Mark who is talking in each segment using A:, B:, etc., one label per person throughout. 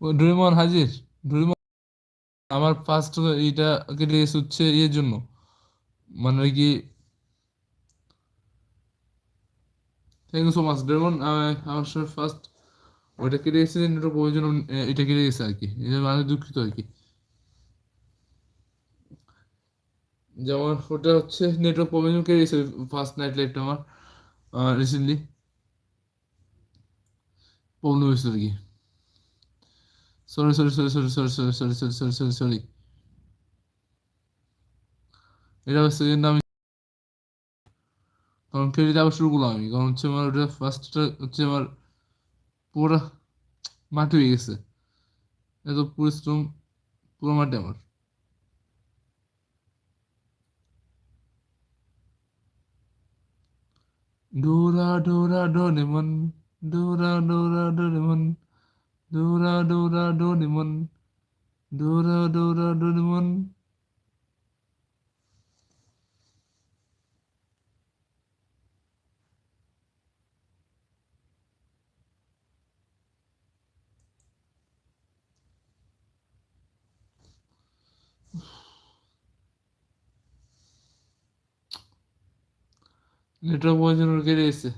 A: Doraemon হাজির, Doraemon আমার first এইটা কেটে গেছে হচ্ছে ইয়ের জন্য। মানে কি thank you so much Doraemon আমার ফার্স্ট ওইটা কেটে গেছে নেটওয়ার্ক প্রয়োজন এটা কেটে গেছে আর কি এটা মানে দুঃখিত আর কি যেমন ওটা হচ্ছে নেটওয়ার্ক প্রবলেম কেটে গেছে ফার্স্ট নাইট লাইফটা আমার রিসেন্টলি প্রবলেম হয়েছিল আর কি sorry sorry sorry sorry sorry sorry sorry sorry sorry sorry sorry এটা হচ্ছে কিন্তু আমি কারণ ক্রেডিট আবার শুরু করলাম আমি, কারণ হচ্ছে আমার ওটা ফার্স্টটা হচ্ছে আমার পুরো মাটি হয়ে গেছে। এত পরিশ্রম পুরো মাটি আমার। ডোরা ডোরা, ডোরেমন, ডোরা ডোরা, ডোরেমন। দৌড়া দৌড়া ডোরেমন দৌড়া দৌড়া ডোরেমন নেটওয়ার্ক পর্যন্ত কেটে গেছে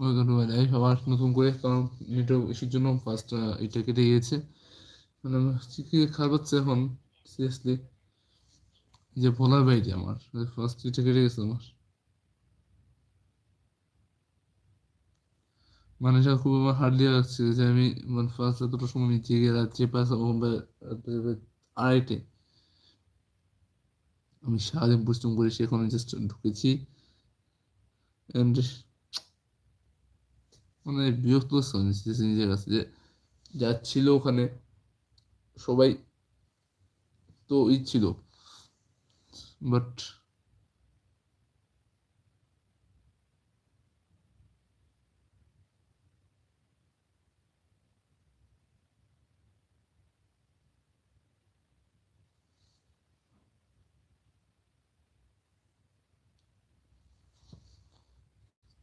A: মাই লাইফ আবার নতুন করে, কারণ নেটওয়ার্ক ইস্যুর জন্য ফার্স্ট এটা কেটে গিয়েছে মানে কি খারাপ হচ্ছে এখন সিরিয়াসলি যে বলার বাইরে আমার ফার্স্ট এটা কেটে গেছে আমার। মানে এটা খুব আমার হার্ডলি লাগছে যে আমি মানে ফার্স্ট এতটা সময় নিচে গিয়ে রাত্রে পাঁচ আড়াইটে আমি সারাদিন পরিশ্রম করেছি, এখন জাস্ট ঢুকেছি। অ্যান্ড মানে বিরক্ত লাগছে নিজের কাছে যে যা ছিল ওখানে, সবাই তো ই ছিল। বাট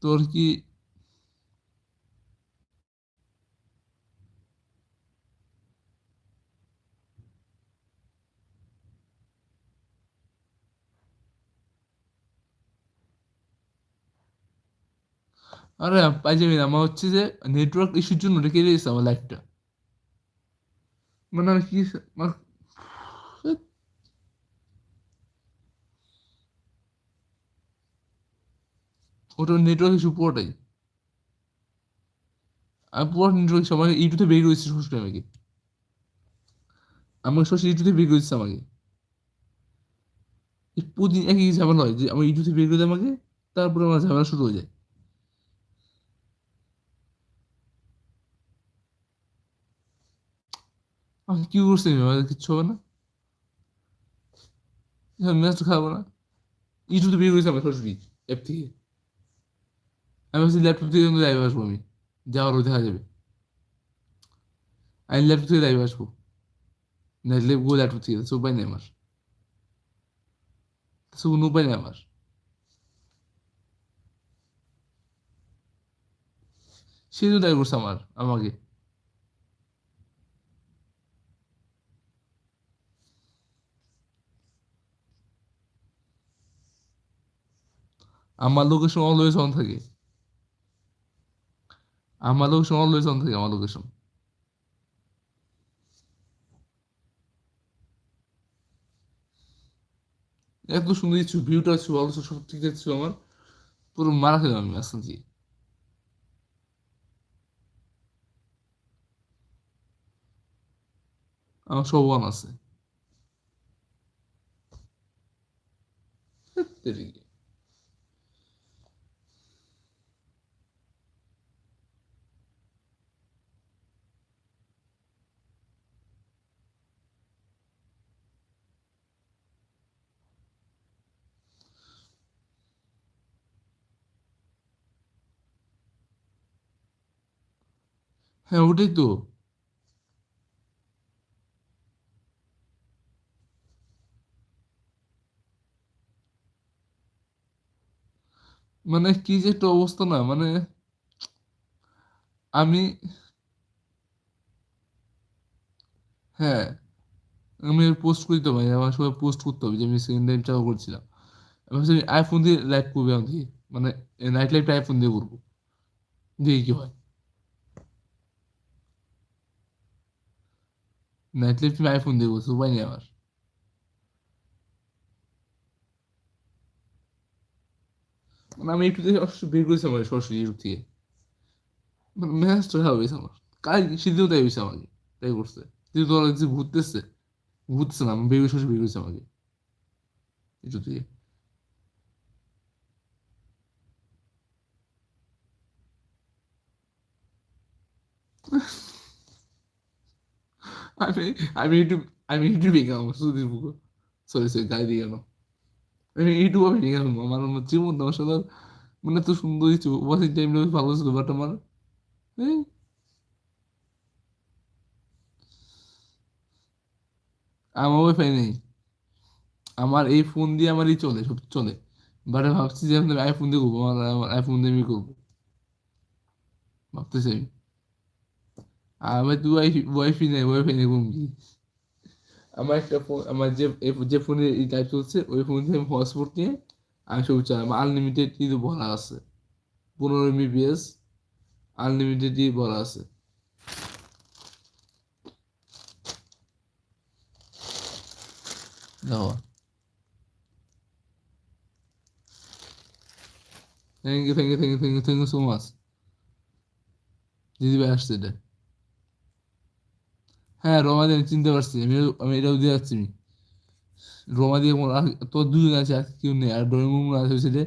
A: তোর কি আরে পাইজামি না, আমার হচ্ছে যে নেটওয়ার্ক ইস্যুর জন্য রেখে দিয়েছে আমার লাইফটা মানে আর কি মানে ওটা নেটওয়ার্ক ইস্যু পুরোটাই। আমি পুরো নেটওয়ার্ক আমাকে ইউটিউবে বের করেছি শ্বশুর আমাকে আমার শ্বশুর ইউটিউবে বের করেছে আমাকে। প্রতিদিন একই ঝামেলা হয় যে আমার ইউটিউবে বের করে দেয় আমাকে, তারপরে আমার ঝামেলা শুরু হয়ে যায়। আমি কি করছি আমি? কিচ্ছু হবে না। ম্যাচটা খাব না। ইউটিউবে বের করেছে আমার শ্বশুরই অ্যাপ থেকে। আমি ভাবছি ল্যাপটপ থেকে লাইভে আসব আমি। যাওয়ার দেখা যাবে। আমি ল্যাপটপ থেকে লাইভে আসব। নাইলে গো ল্যাপটপ থেকে, সব উপায় নেই আমার। সব কোনো উপায় নেই আমার। সে তো দায় করছে আমার, আমাকে। আমার লোকেশন অলওয়েজ অন থাকে। আমার লোকেশন অলওয়েজ অন থাকে, আমার লোকেশন এত সুন্দর কিছু ভিউটা ছিল ভালো সব ঠিক ছিল আমার। পুরো মারা খেলাম আমি আসলে দিয়ে আমার সব ওয়ান আছে। হ্যাঁ ওটাই তো। মানে কি যে একটা অবস্থা না মানে আমি হ্যাঁ আমি পোস্ট করি তো ভাই, আমার সবাই পোস্ট করতে হবে যে আমি সেকেন্ড টাইম চালু করছিলাম। আমি আইফোন দিয়ে লাইভ করবে আমি মানে নাইট লাইফটা আইফোন দিয়ে করব। দিয়ে কি হয়। তুমি আইফোন দিয়ে করছ উপায় নেই আমার মানে আমি একটু বের করেছি আমার সরাসরি ইউটিউব থেকে মানে ম্যাচটা খারাপ হয়েছে আমার কাজ সেদিনও তাই হয়েছে আমাকে তাই করছে কিন্তু তোরা দেখছি ঘুরতেছে ঘুরতেছে না আমি বের করে সরাসরি বের করেছে আমাকে ইউটিউব থেকে আমি আমি ইউটিউব আমি ইউটিউবে গেলাম সুধীর বুকো সরি সরি দিয়ে গেলাম আমি গেলাম আমার জীবন আমার সাথে মানে তো সুন্দর কিছু ওয়াচিং টাইমটা ভালো ছিল বাট আমার আমার ওয়াইফাই আমার এই ফোন দিয়ে আমারই চলে, সব চলে। বাট আমি ভাবছি যে আমি আইফোন দিয়ে করব, আমার আইফোন দিয়ে আমি করব। ভাবতেছি আমি। আমার ওয়াইফাই ওয়াইফাই নেই ওয়াইফাই নেই কি আমার একটা ফোন আমার যে যে ফোনে এই টাইপ চলছে ওই ফোন থেকে হটস্পট নিয়ে আমি সব চালাই আমার আনলিমিটেড কিন্তু ভরা আছে পনেরো এমবিপিএস আনলিমিটেডই ভরা আছে দেখো thank you thank you thank you thank you thank you so much দিদি ভাই আসছে এটা হ্যাঁ রমা দিয়ে চিনতে পারছি। আমি আমি এটাও দিয়ে যাচ্ছি আমি। রমা দিয়ে তোর দুজন আছে, আর কেউ নেই। আর ডরিমন আছে সেটা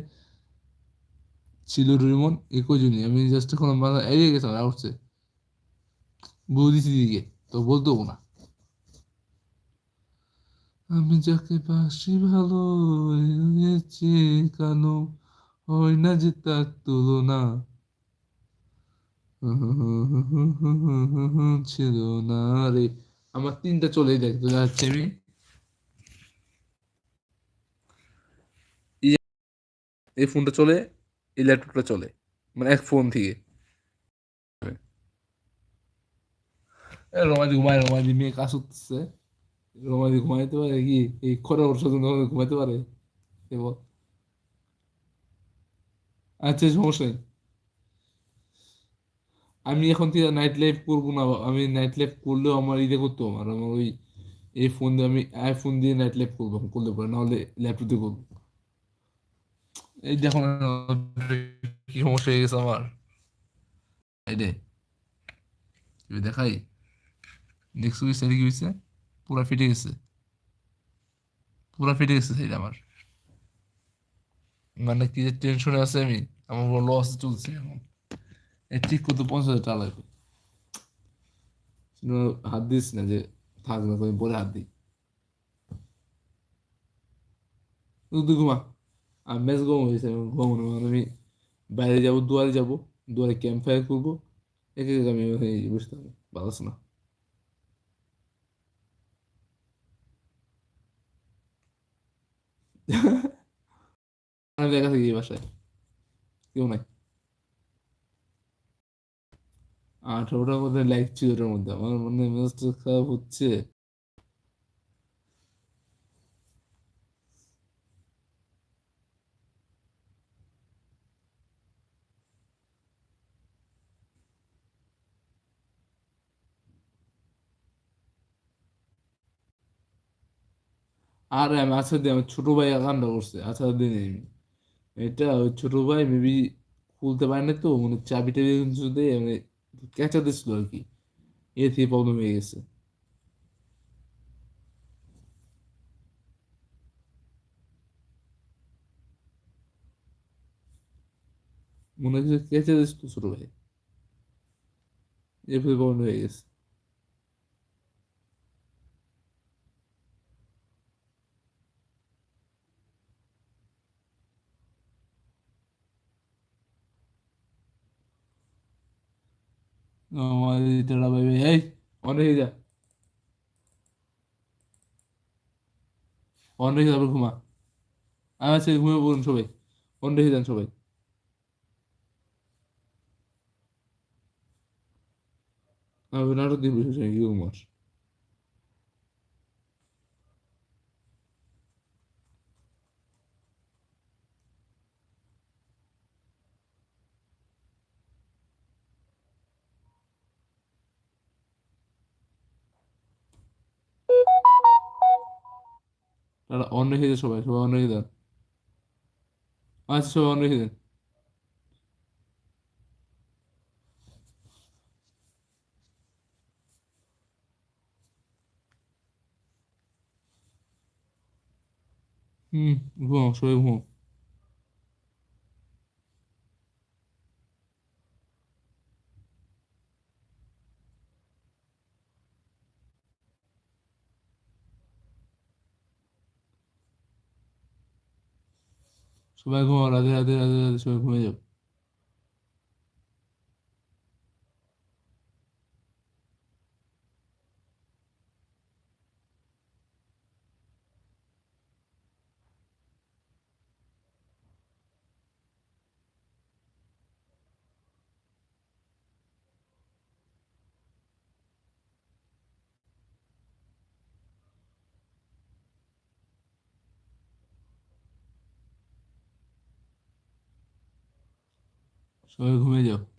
A: ছিল ডরিমন একই জনই আমি জাস্ট এখন এই গেছে, আর উঠছে বুঝিছি দিকে তো বলতো না। আমি যাকে বাসি ভালো কালো হয় না যে তার তুলনা। ছিল না রে আমার তিনটা চলে দেখতে যাচ্ছে আমি এই ফোনটা চলে এই ল্যাপটপটা চলে মানে এক ফোন থেকে রমাদি ঘুমায় রমাদি মেয়ে কাজ করতেছে রমাদি ঘুমাইতে পারে কি এই খরা বর্ষ ঘুমাইতে পারে আচ্ছা সমস্যা নেই আমি এখন থেকে নাইট লাইফ করব না, আমি নাইট লাইফ করলেও আমার ইয়ে করতে আর আমার ওই এই ফোন দিয়ে আমি আইফোন দিয়ে নাইট লাইফ করব করলে পরে নাহলে ল্যাপটপ দিয়ে করব। এই দেখো কি সমস্যা হয়ে গেছে আমার। এই রে দেখাই। দেখছ কি সেটা কি হয়েছে? পুরা ফেটে গেছে। পুরা ফেটে গেছে সেটা আমার। মানে কি টেনশনে আছে আমি, আমার লস চলছে এখন। ঠিক করতে পঞ্চাশ হাজার টাকা লাগবে হাত দিস না যে থাক না তুমি পরে হাত দিই। তুই ঘুমা। আর ম্যাচ গম হয়েছে আমি ঘুমাবো না মানে আমি বাইরে যাব, দুয়ারে যাব, দুয়ারে ক্যাম্প ফায়ার করব। এক এক আমি বুঝতে পারব ভালো না? আমি দেখা থাকি বাসায়, কেউ নাই। আঠারোটার মধ্যে ছিল ওটার মধ্যে। আমার মনে মেজাজটা খারাপ হচ্ছে। আরে, আমি আচ্ছা দিই আমার ছোট ভাই কান্না করছে। আচ্ছা দিন এটা ওই ছোট ভাই মেবি খুলতে পারে না তো মানে চাবি টাবি কিছু দিয়ে মানে ক্যাচা দিচ্ছিল আর কি এ থেকে প্রবলেম হয়ে গেছে মনে হচ্ছে ক্যাচা দিচ্ছিল ছোট ভাই এরপরে প্রবলেম হয়ে গেছে আমার টেরা ভাই ভাই এই অনেক যা অন রেখে তারপর ঘুমা আমি আচ্ছা ঘুমিয়ে পড়ুন সবাই অন রেখে যান সবাই নাটক দিয়ে বসেছি কি ঘুমাস অন রেখে দে সবাই সবাই অন রেখে দেন আচ্ছা সবাই অন রেখে দেন হুম, ঘুমাও, সবাই ঘুমাও। 수고하셨고 라디라디라디라디 수고하셨고 ঘুমিয়ে যাও সবাই ঘুমিয়ে যাও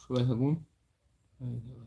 A: সবাই থাকুন এই যাবে।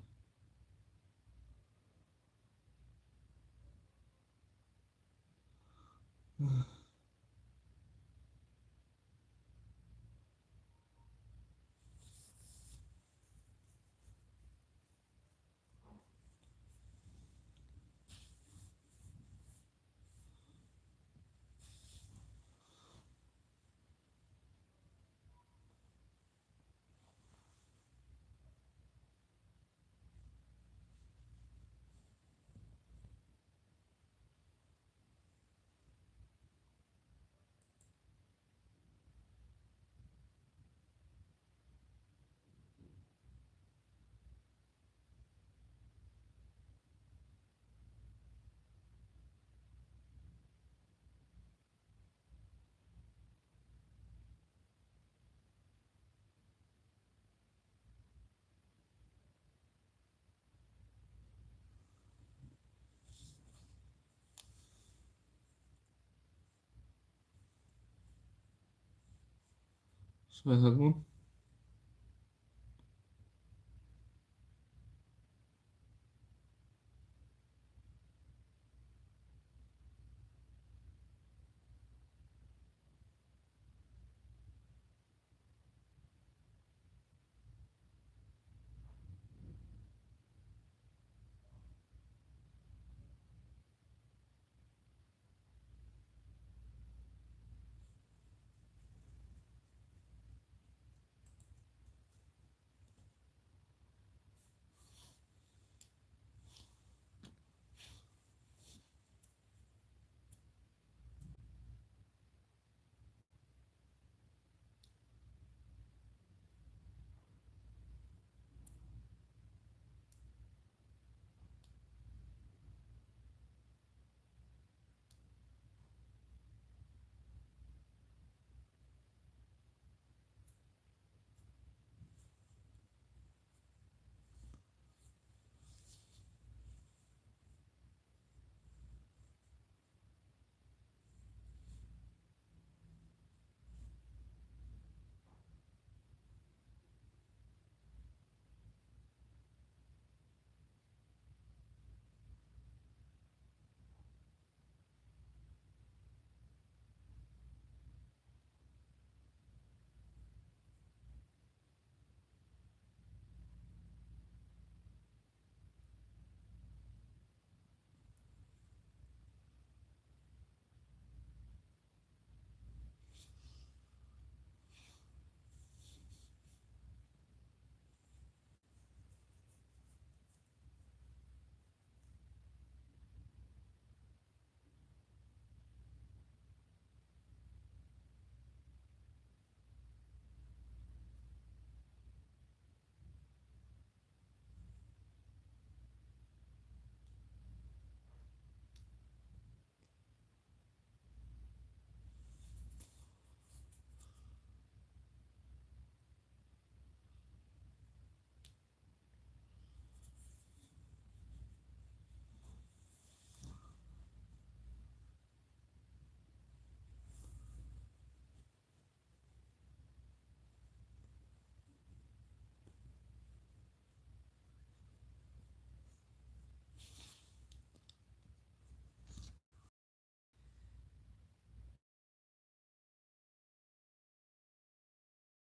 A: সবাই থাকুন